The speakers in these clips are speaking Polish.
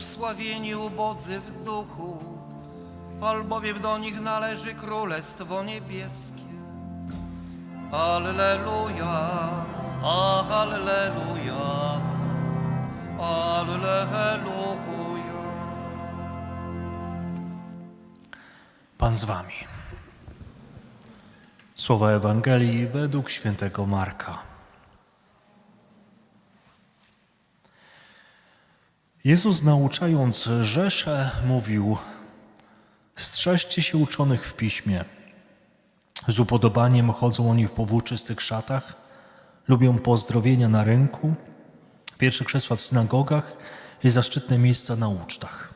błogosławieni ubodzy w duchu, albowiem do nich należy Królestwo Niebieskie. Alleluja, Alleluja, Alleluja. Pan z wami. Słowa Ewangelii według świętego Marka. Jezus nauczając Rzeszę mówił Strzeżcie się uczonych w piśmie. Z upodobaniem chodzą oni w powłóczystych szatach, lubią pozdrowienia na rynku, pierwsze krzesła w synagogach i zaszczytne miejsca na ucztach.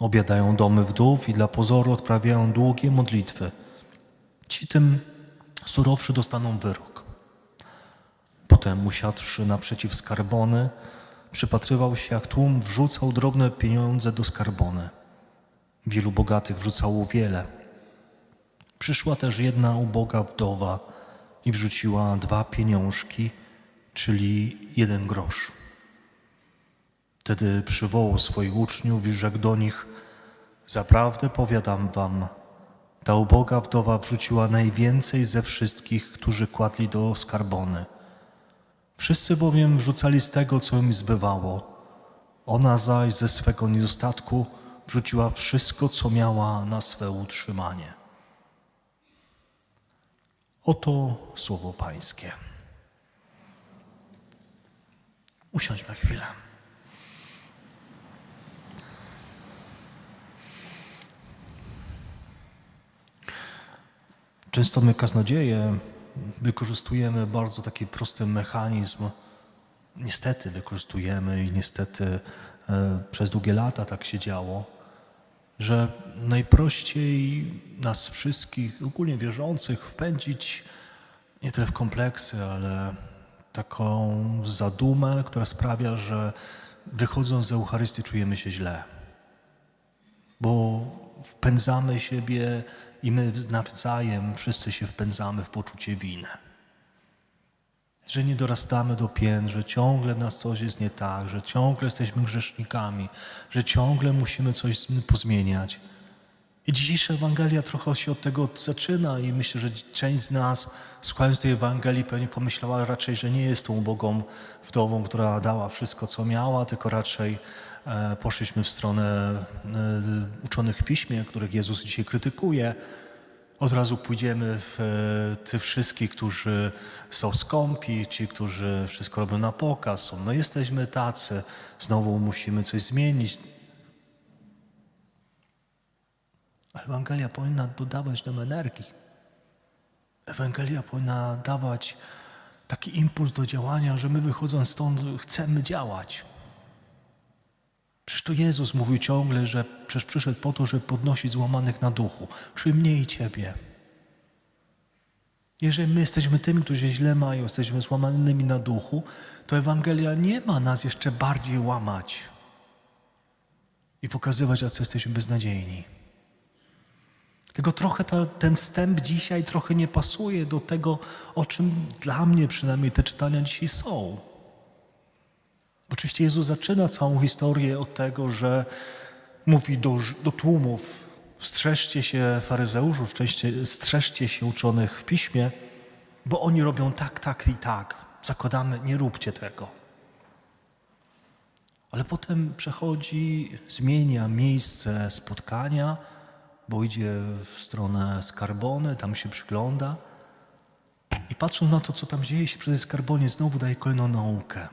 Obiadają domy wdów i dla pozoru odprawiają długie modlitwy. Ci tym surowszy dostaną wyrok. Potem usiadłszy naprzeciw skarbony, przypatrywał się, jak tłum wrzucał drobne pieniądze do skarbony. Wielu bogatych wrzucało wiele. Przyszła też jedna uboga wdowa i wrzuciła dwa pieniążki, czyli jeden grosz. Wtedy przywołał swoich uczniów i rzekł do nich: Zaprawdę powiadam wam, ta uboga wdowa wrzuciła najwięcej ze wszystkich, którzy kładli do skarbony. Wszyscy bowiem wrzucali z tego, co im zbywało. Ona zaś ze swego niedostatku wrzuciła wszystko, co miała na swe utrzymanie. Oto słowo Pańskie. Usiądźmy chwilę. Często my, kaznodzieje, wykorzystujemy bardzo taki prosty mechanizm. Niestety wykorzystujemy i niestety e, przez długie lata tak się działo, że najprościej nas wszystkich, ogólnie wierzących, wpędzić nie tyle w kompleksy, ale taką zadumę, która sprawia, że wychodząc z Eucharystii czujemy się źle bo wpędzamy siebie i my nawzajem wszyscy się wpędzamy w poczucie winy. Że nie dorastamy do pięt, że ciągle w nas coś jest nie tak, że ciągle jesteśmy grzesznikami, że ciągle musimy coś pozmieniać. I dzisiejsza Ewangelia trochę się od tego zaczyna i myślę, że część z nas słuchając tej Ewangelii pewnie pomyślała raczej, że nie jest tą ubogą wdową, która dała wszystko, co miała, tylko raczej poszliśmy w stronę e, uczonych w piśmie, których Jezus dzisiaj krytykuje. Od razu pójdziemy w e, tych wszystkich, którzy są skąpi, ci, którzy wszystko robią na pokaz. To My jesteśmy tacy, znowu musimy coś zmienić. Ewangelia powinna dodawać nam energii. Ewangelia powinna dawać taki impuls do działania, że my wychodząc stąd chcemy działać. Przecież to Jezus mówił ciągle, że przecież przyszedł po to, żeby podnosić złamanych na duchu, czyli mnie i Ciebie. Jeżeli my jesteśmy tymi, którzy źle mają, jesteśmy złamanymi na duchu, to Ewangelia nie ma nas jeszcze bardziej łamać i pokazywać, jacy jesteśmy beznadziejni. Tylko trochę ta, ten wstęp dzisiaj trochę nie pasuje do tego, o czym dla mnie przynajmniej te czytania dzisiaj są. Oczywiście Jezus zaczyna całą historię od tego, że mówi do, do tłumów: strzeżcie się faryzeuszów, strzeżcie, się uczonych w piśmie, bo oni robią tak, tak i tak. Zakładamy, nie róbcie tego. Ale potem przechodzi, zmienia miejsce spotkania, bo idzie w stronę skarbony, tam się przygląda. I patrząc na to, co tam dzieje się przy tej skarbonie, znowu daje kolejną naukę.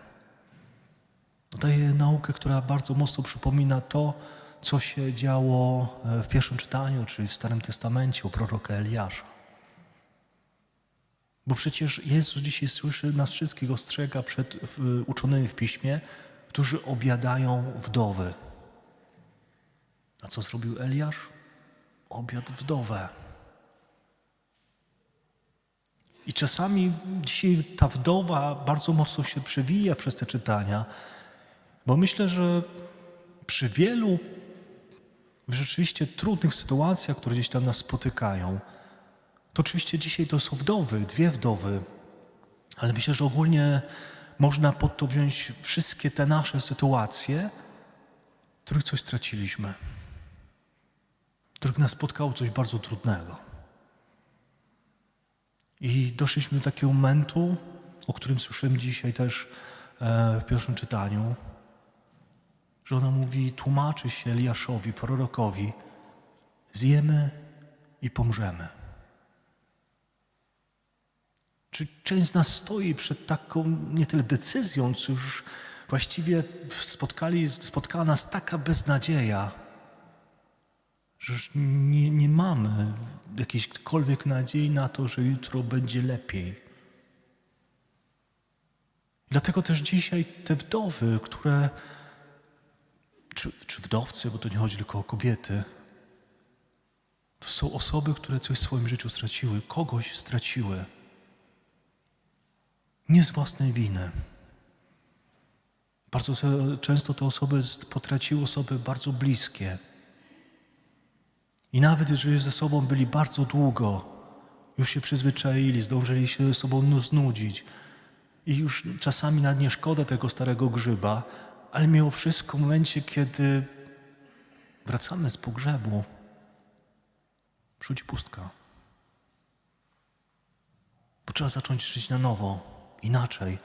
Daje naukę, która bardzo mocno przypomina to, co się działo e, w pierwszym czytaniu, czyli w Starym Testamencie u proroka Eliasza. Bo przecież Jezus dzisiaj słyszy, nas wszystkich ostrzega przed uczonymi w piśmie, którzy obiadają wdowy. A co zrobił Eliasz? Obiad wdowę. I czasami dzisiaj ta wdowa bardzo mocno się przewija przez te czytania, bo myślę, że przy wielu rzeczywiście trudnych sytuacjach, które gdzieś tam nas spotykają, to oczywiście dzisiaj to są wdowy, dwie wdowy, ale myślę, że ogólnie można pod to wziąć wszystkie te nasze sytuacje, których coś straciliśmy, których nas spotkało coś bardzo trudnego. I doszliśmy do takiego momentu, o którym słyszymy dzisiaj też e, w pierwszym czytaniu, że ona mówi, tłumaczy się Eliaszowi, prorokowi, zjemy i pomrzemy. Czy część z nas stoi przed taką nie tyle decyzją, co już właściwie spotkali, spotkała nas taka beznadzieja, że już nie, nie mamy jakiejśkolwiek nadziei na to, że jutro będzie lepiej. Dlatego też dzisiaj te wdowy, które, czy, czy wdowcy, bo to nie chodzi tylko o kobiety, to są osoby, które coś w swoim życiu straciły, kogoś straciły. Nie z własnej winy. Bardzo często te osoby potraciły osoby bardzo bliskie. I nawet jeżeli ze sobą byli bardzo długo, już się przyzwyczaili, zdążyli się ze sobą nu- znudzić i już czasami nad nie szkoda tego starego grzyba, ale mimo wszystko w momencie, kiedy wracamy z pogrzebu, przychodzi pustka. Bo trzeba zacząć żyć na nowo, inaczej.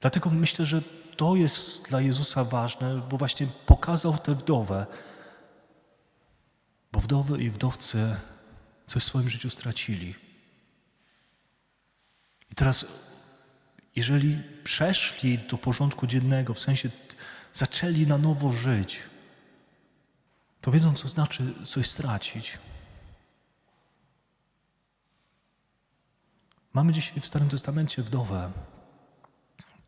Dlatego myślę, że to jest dla Jezusa ważne, bo właśnie pokazał tę wdowę. Bo wdowy i wdowcy coś w swoim życiu stracili. I teraz, jeżeli przeszli do porządku dziennego, w sensie zaczęli na nowo żyć, to wiedzą, co znaczy coś stracić. Mamy dzisiaj w Starym Testamencie wdowę,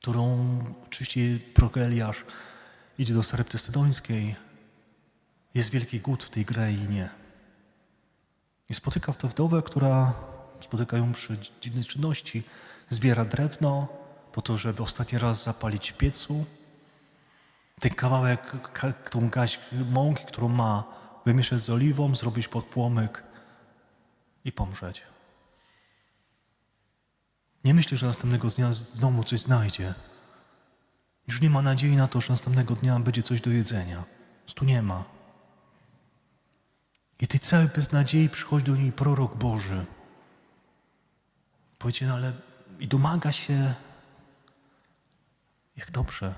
którą oczywiście prorok Eliasz idzie do Sarepty Sydońskiej. Jest wielki głód w tej krainie. I spotyka tę wdowę, która spotyka ją przy dziwnej czynności. Zbiera drewno po to, żeby ostatni raz zapalić piecu. Ten kawałek, ka- tą gaść mąki, którą ma, wymieszać z oliwą, zrobić podpłomyk i pomrzeć. Nie myśli, że następnego dnia znowu coś znajdzie. Już nie ma nadziei na to, że następnego dnia będzie coś do jedzenia. Tu nie ma. I tej całej beznadziei przychodzi do niej prorok Boży. Powiedzie, no ale i domaga się, jak dobrze,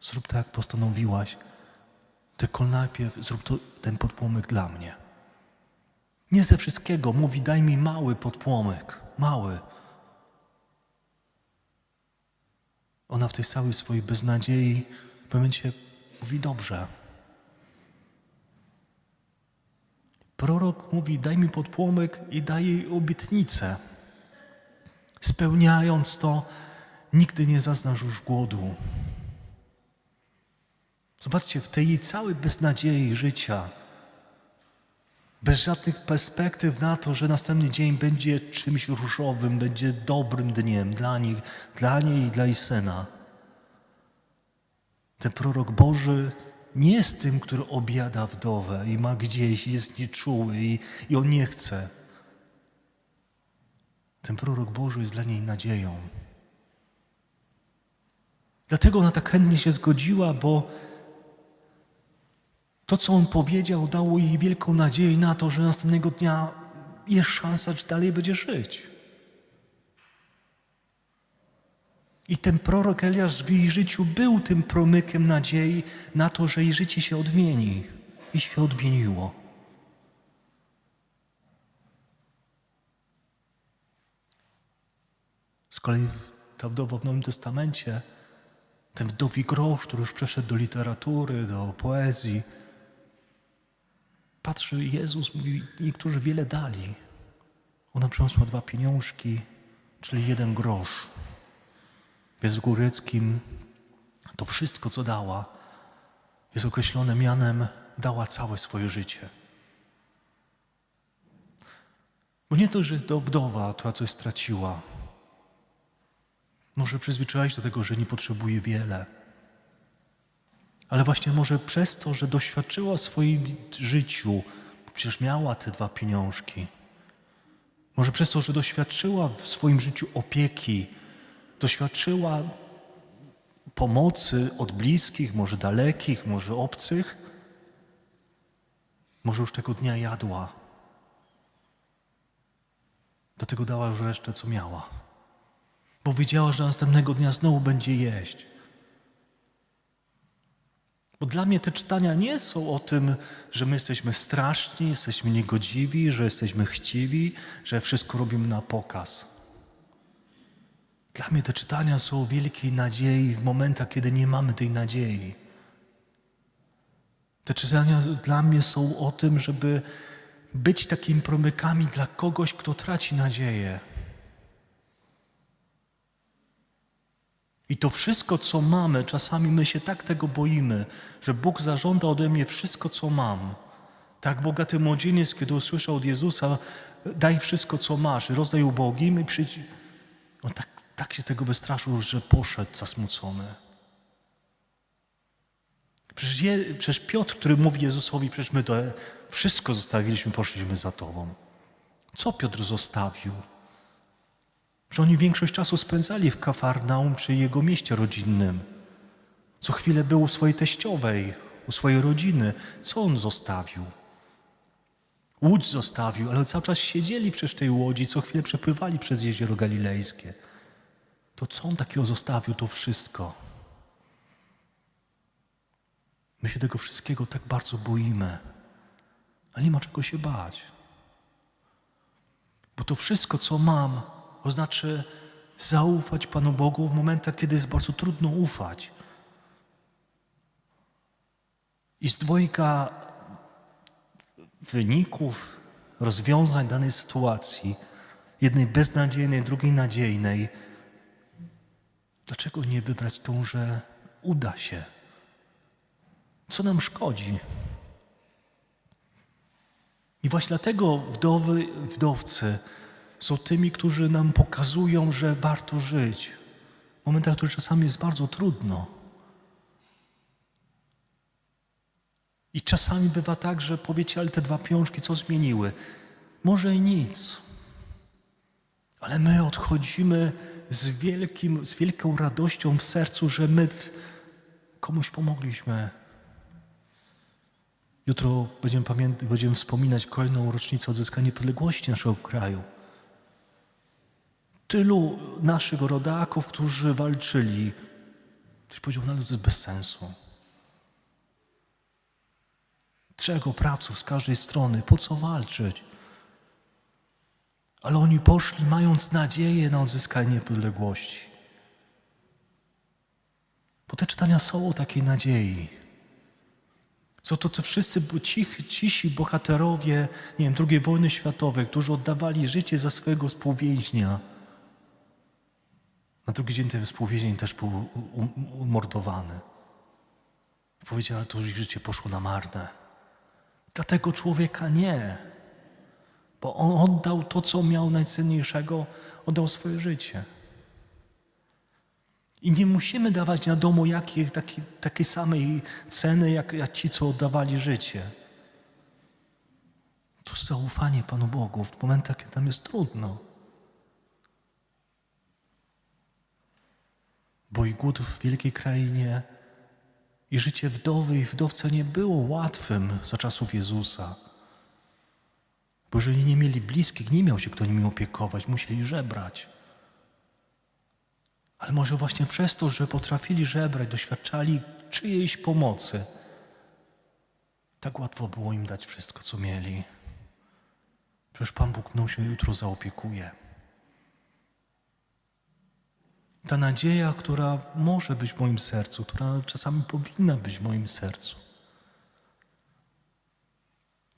zrób tak, jak postanowiłaś. Tylko najpierw zrób to, ten podpłomyk dla mnie. Nie ze wszystkiego. Mówi, daj mi mały podpłomyk. Mały. Ona w tej całej swojej beznadziei w momencie mówi dobrze. Prorok mówi, daj mi podpłomyk i daje jej obietnicę. Spełniając to, nigdy nie zaznasz już głodu. Zobaczcie, w tej całej beznadziei życia, bez żadnych perspektyw na to, że następny dzień będzie czymś różowym, będzie dobrym dniem dla nich, dla niej i dla jej syna. Ten prorok Boży nie jest tym, który objada wdowę i ma gdzieś, jest nieczuły i, i on nie chce. Ten prorok Boży jest dla niej nadzieją. Dlatego ona tak chętnie się zgodziła, bo to, co on powiedział, dało jej wielką nadzieję na to, że następnego dnia jest szansa, że dalej będzie żyć. I ten prorok Eliasz w jej życiu był tym promykiem nadziei na to, że jej życie się odmieni. I się odmieniło. Kolei ta wdowa w Nowym Testamencie, ten wdowi grosz, który już przeszedł do literatury, do poezji, patrzy Jezus, mówi, niektórzy wiele dali. Ona przyniosła dwa pieniążki, czyli jeden grosz. W języku greckim to wszystko, co dała, jest określone mianem dała całe swoje życie. Bo nie to, że jest to wdowa, która coś straciła. Może przyzwyczaić do tego, że nie potrzebuje wiele. Ale właśnie może przez to, że doświadczyła w swoim życiu, przecież miała te dwa pieniążki, może przez to, że doświadczyła w swoim życiu opieki, doświadczyła pomocy od bliskich, może dalekich, może obcych, może już tego dnia jadła. Dlatego dała już resztę, co miała. Bo wiedziała, że następnego dnia znowu będzie jeść. Bo dla mnie te czytania nie są o tym, że my jesteśmy straszni, jesteśmy niegodziwi, że jesteśmy chciwi, że wszystko robimy na pokaz. Dla mnie te czytania są o wielkiej nadziei w momentach, kiedy nie mamy tej nadziei. Te czytania dla mnie są o tym, żeby być takimi promykami dla kogoś, kto traci nadzieję. I to wszystko, co mamy, czasami my się tak tego boimy, że Bóg zażąda ode mnie wszystko, co mam. Tak bogaty młodzieniec, kiedy usłyszał od Jezusa, daj wszystko, co masz, rozdaj ubogim i przyjdź. On tak, tak się tego wystraszył, że poszedł zasmucony. Przecież, je, przecież Piotr, który mówi Jezusowi, przecież my to wszystko zostawiliśmy, poszliśmy za Tobą. Co Piotr zostawił? Że oni większość czasu spędzali w Kafarnaum przy jego mieście rodzinnym. Co chwilę był u swojej teściowej, u swojej rodziny. Co on zostawił? Łódź zostawił, ale cały czas siedzieli przy tej łodzi, co chwilę przepływali przez jezioro galilejskie. To co on takiego zostawił? To wszystko. My się tego wszystkiego tak bardzo boimy, ale nie ma czego się bać. Bo to wszystko, co mam, oznacza zaufać Panu Bogu w momentach, kiedy jest bardzo trudno ufać. I z dwojga wyników, rozwiązań danej sytuacji, jednej beznadziejnej, drugiej nadziejnej, dlaczego nie wybrać tą, że uda się? Co nam szkodzi? I właśnie dlatego wdowy, wdowcy są tymi, którzy nam pokazują, że warto żyć. W momentach, w których czasami jest bardzo trudno. I czasami bywa tak, że powiecie, ale te dwa piążki co zmieniły? Może i nic. Ale my odchodzimy z, wielkim, z wielką radością w sercu, że my komuś pomogliśmy. Jutro będziemy, pamięt- będziemy wspominać kolejną rocznicę odzyskania niepodległości naszego kraju. Tylu naszych rodaków, którzy walczyli. Ktoś powiedział, no to jest bez sensu. Trzech oprawców z każdej strony. Po co walczyć? Ale oni poszli mając nadzieję na odzyskanie niepodległości. Bo te czytania są o takiej nadziei. Są to te wszyscy cichy, cisi bohaterowie, nie wiem, II wojny światowej, którzy oddawali życie za swojego współwięźnia. Na drugi dzień ten współwięzień też był umordowany. Powiedział, ale to już ich życie poszło na marne. Dla tego człowieka nie. Bo on oddał to, co miał najcenniejszego, oddał swoje życie. I nie musimy dawać na domu jakiej, takiej, takiej samej ceny, jak, jak ci, co oddawali życie. To zaufanie Panu Bogu w momentach, kiedy nam jest trudno. Bo i głód w wielkiej krainie, i życie wdowy i wdowca nie było łatwym za czasów Jezusa. Bo jeżeli nie mieli bliskich, nie miał się kto nimi opiekować, musieli żebrać. Ale może właśnie przez to, że potrafili żebrać, doświadczali czyjejś pomocy, tak łatwo było im dać wszystko, co mieli. Przecież Pan Bóg mną się jutro zaopiekuje. Ta nadzieja, która może być w moim sercu, która czasami powinna być w moim sercu.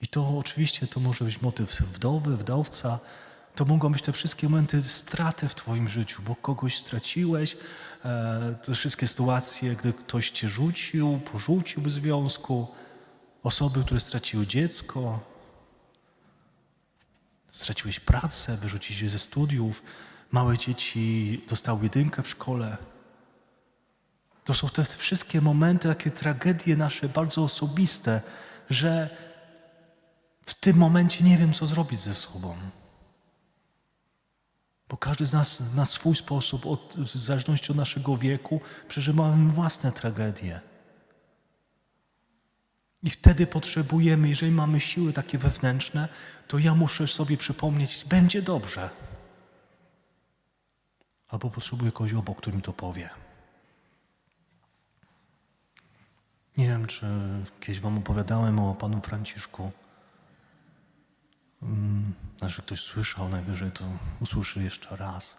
I to oczywiście to może być motyw wdowy, wdowca. To mogą być te wszystkie momenty straty w Twoim życiu, bo kogoś straciłeś, e, te wszystkie sytuacje, gdy ktoś Cię rzucił, porzucił w związku, osoby, które straciły dziecko, straciłeś pracę, wyrzucili się ze studiów, małe dzieci dostały jedynkę w szkole. To są te wszystkie momenty, takie tragedie nasze bardzo osobiste, że w tym momencie nie wiem, co zrobić ze sobą. Bo każdy z nas na swój sposób, od, w zależności od naszego wieku, przeżywamy własne tragedie. I wtedy potrzebujemy, jeżeli mamy siły takie wewnętrzne, to ja muszę sobie przypomnieć, będzie dobrze. Albo potrzebuję kogoś obok, który mi to powie. Nie wiem, czy kiedyś wam opowiadałem o panu Franciszku. Mm, Znaczy ktoś słyszał, najwyżej to usłyszy jeszcze raz.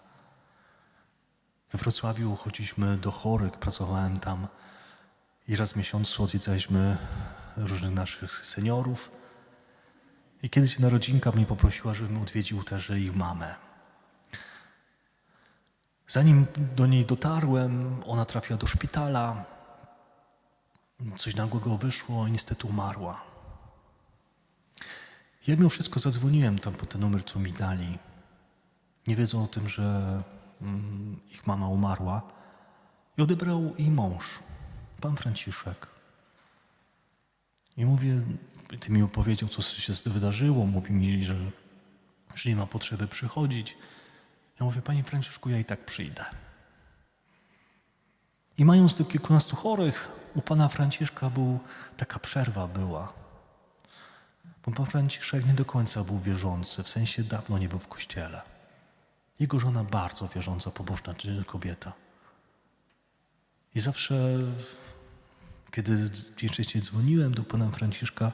We Wrocławiu chodziliśmy do chorych, pracowałem tam i raz w miesiącu odwiedzaliśmy różnych naszych seniorów. I kiedyś narodzinka mnie poprosiła, żebym odwiedził też ich mamę. Zanim do niej dotarłem, ona trafiła do szpitala. Coś nagłego wyszło i niestety umarła. Ja mimo wszystko zadzwoniłem tam po ten numer, który mi dali. Nie wiedzą o tym, że mm, ich mama umarła. I odebrał jej mąż, pan Franciszek. I mówię, ty mi opowiedział, co się wydarzyło. Mówi mi, że, że nie ma potrzeby przychodzić. Ja mówię, panie Franciszku, ja i tak przyjdę. I mając tych kilkunastu chorych, u pana Franciszka był, taka przerwa była. Bo pan Franciszek nie do końca był wierzący, w sensie dawno nie był w kościele. Jego żona bardzo wierząca, pobożna kobieta. I zawsze, kiedy częściej dzwoniłem do pana Franciszka,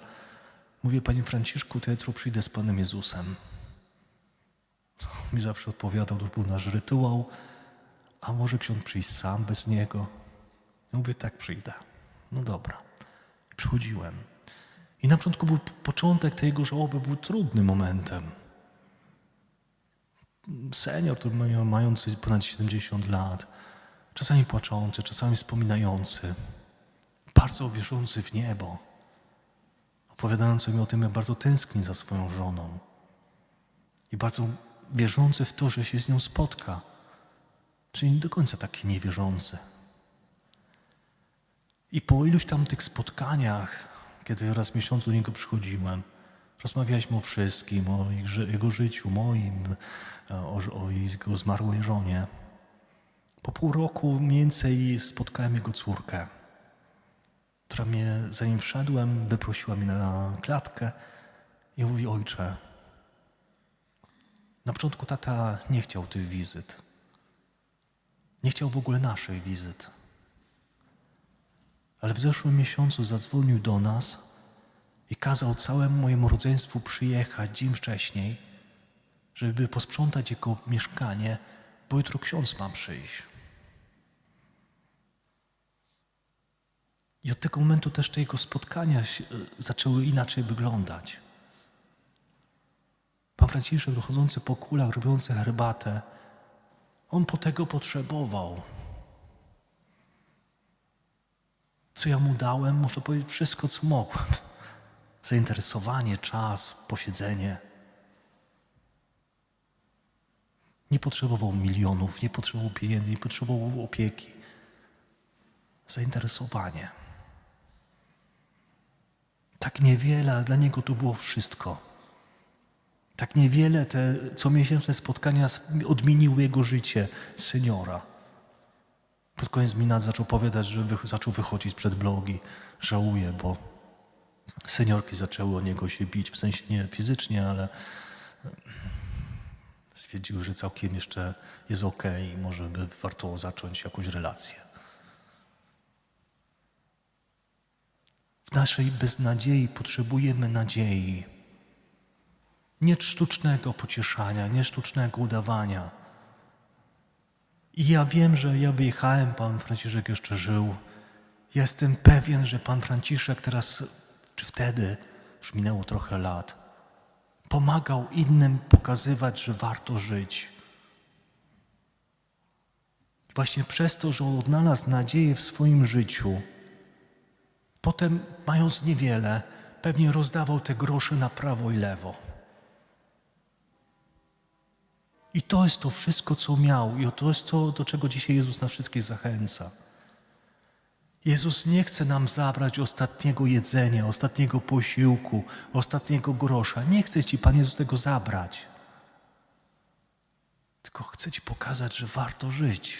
mówię, panie Franciszku, to jutro przyjdę z panem Jezusem. Mi zawsze odpowiadał, to był nasz rytuał, a może ksiądz przyjść sam bez niego? Ja mówię, tak przyjdę. No dobra. Przychodziłem. I na początku był początek tej jego żałoby był trudnym momentem. Senior, to mają- mający ponad 70 lat, czasami płaczący, czasami wspominający, bardzo wierzący w niebo, opowiadający mi o tym, jak bardzo tęskni za swoją żoną i bardzo wierzący w to, że się z nią spotka, czyli nie do końca taki niewierzący. I po iluś tam tych spotkaniach, kiedy raz w miesiącu do niego przychodziłem, rozmawialiśmy o wszystkim, o jego życiu, moim, o, o jego zmarłej żonie. Po pół roku mniej więcej spotkałem jego córkę, która mnie, zanim wszedłem, wyprosiła mnie na klatkę i mówi, ojcze, na początku tata nie chciał tych wizyt. Nie chciał w ogóle naszych wizyt. Ale w zeszłym miesiącu zadzwonił do nas i kazał całemu mojemu rodzeństwu przyjechać dzień wcześniej, żeby posprzątać jego mieszkanie, bo jutro ksiądz ma przyjść. I od tego momentu też te jego spotkania e, zaczęły inaczej wyglądać. Pan Franciszek dochodzący po kulach, robiący herbatę, on po tego potrzebował. Co ja mu dałem? Można powiedzieć wszystko, co mogłem. Zainteresowanie, czas, posiedzenie. Nie potrzebował milionów, nie potrzebował pieniędzy, nie potrzebował opieki. Zainteresowanie. Tak niewiele, a dla niego to było wszystko. Tak niewiele te comiesięczne spotkania odmieniły jego życie seniora. Pod koniec mi zaczął opowiadać, że wy, zaczął wychodzić przed blogi. Żałuje, bo seniorki zaczęły o niego się bić, w sensie nie fizycznie, ale stwierdziły, że całkiem jeszcze jest okej i może by warto zacząć jakąś relację. W naszej beznadziei potrzebujemy nadziei. Nie sztucznego pocieszania, nie sztucznego udawania. I ja wiem, że ja wyjechałem, pan Franciszek jeszcze żył. Jestem pewien, że pan Franciszek teraz, czy wtedy, już minęło trochę lat, pomagał innym pokazywać, że warto żyć. Właśnie przez to, że on odnalazł nadzieję w swoim życiu, potem, mając niewiele, pewnie rozdawał te grosze na prawo i lewo. I to jest to wszystko, co miał, i to jest to, do czego dzisiaj Jezus nas wszystkich zachęca. Jezus nie chce nam zabrać ostatniego jedzenia, ostatniego posiłku, ostatniego grosza. Nie chce ci Pan Jezus tego zabrać. Tylko chcę Ci pokazać, że warto żyć.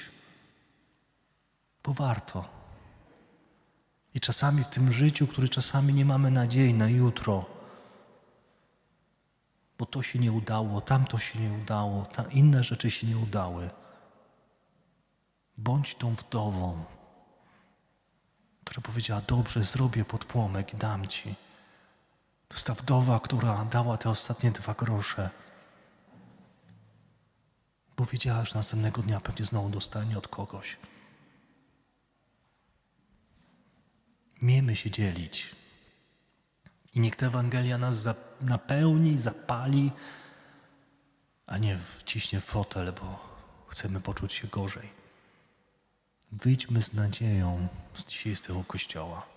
Bo warto. I czasami w tym życiu, który czasami nie mamy nadziei na jutro, bo to się nie udało, tamto się nie udało, ta inne rzeczy się nie udały. Bądź tą wdową, która powiedziała: Dobrze, zrobię podpłomek i dam ci. To jest ta wdowa, która dała te ostatnie dwa grosze, bo wiedziała, że następnego dnia pewnie znowu dostanie od kogoś. Miejmy się dzielić. I niech ta Ewangelia nas za- napełni, zapali, a nie wciśnie fotel, bo chcemy poczuć się gorzej. Wyjdźmy z nadzieją z tego kościoła.